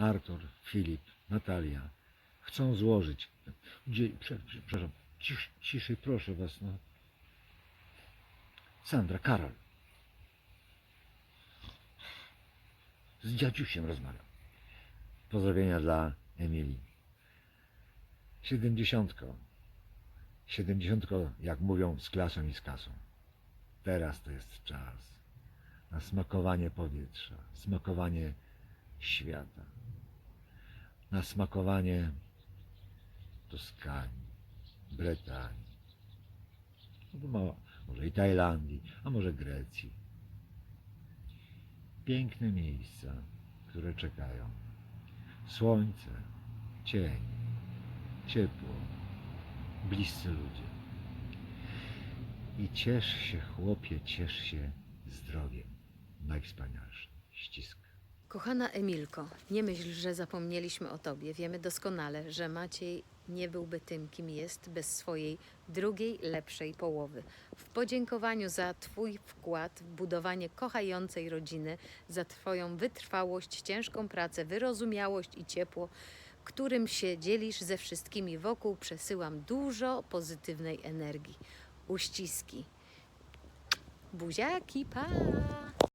Artur, Filip, Natalia chcą złożyć. Przepraszam, cisz, ciszej proszę was. No. Sandra, Karol. Z dziadziusiem rozmawiam. Pozdrowienia dla Emilii. Siedemdziesiątko. Siedemdziesiątko, jak mówią, z klasą i z kasą. Teraz to jest czas na smakowanie powietrza, smakowanie świata, na smakowanie Toskanii, Bretanii, mo- może i Tajlandii, a może Grecji. Piękne miejsca, które czekają. Słońce, cień, ciepło, bliscy ludzie. I ciesz się, chłopie, ciesz się zdrowiem. Najwspanialszy ścisk. Kochana Emilko, nie myśl, że zapomnieliśmy o tobie. Wiemy doskonale, że Maciej nie byłby tym, kim jest bez swojej drugiej, lepszej połowy. W podziękowaniu za Twój wkład w budowanie kochającej rodziny, za Twoją wytrwałość, ciężką pracę, wyrozumiałość i ciepło, którym się dzielisz ze wszystkimi wokół, przesyłam dużo pozytywnej energii. Uściski. Buziaki, pa!